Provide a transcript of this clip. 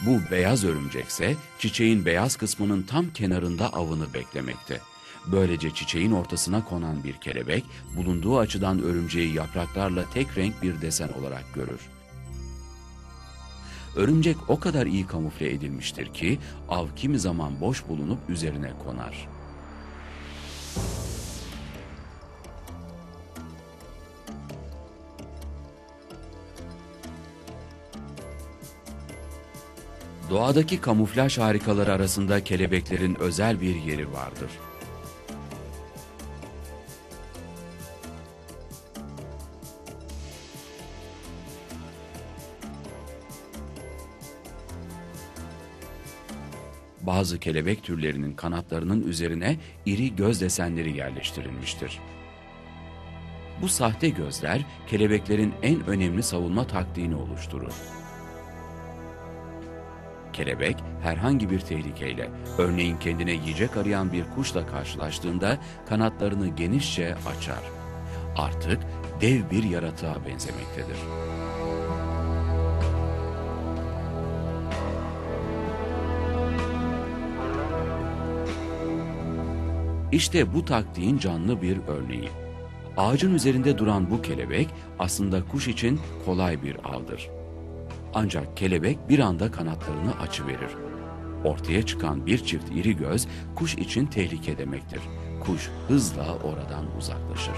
Bu beyaz örümcekse çiçeğin beyaz kısmının tam kenarında avını beklemekte. Böylece çiçeğin ortasına konan bir kelebek bulunduğu açıdan örümceği yapraklarla tek renk bir desen olarak görür. Örümcek o kadar iyi kamufle edilmiştir ki av kimi zaman boş bulunup üzerine konar. Doğadaki kamuflaj harikaları arasında kelebeklerin özel bir yeri vardır. Bazı kelebek türlerinin kanatlarının üzerine iri göz desenleri yerleştirilmiştir. Bu sahte gözler kelebeklerin en önemli savunma taktiğini oluşturur. Kelebek herhangi bir tehlikeyle, örneğin kendine yiyecek arayan bir kuşla karşılaştığında kanatlarını genişçe açar. Artık dev bir yaratığa benzemektedir. İşte bu taktiğin canlı bir örneği. Ağacın üzerinde duran bu kelebek aslında kuş için kolay bir avdır. Ancak kelebek bir anda kanatlarını açıverir. Ortaya çıkan bir çift iri göz kuş için tehlike demektir. Kuş hızla oradan uzaklaşır.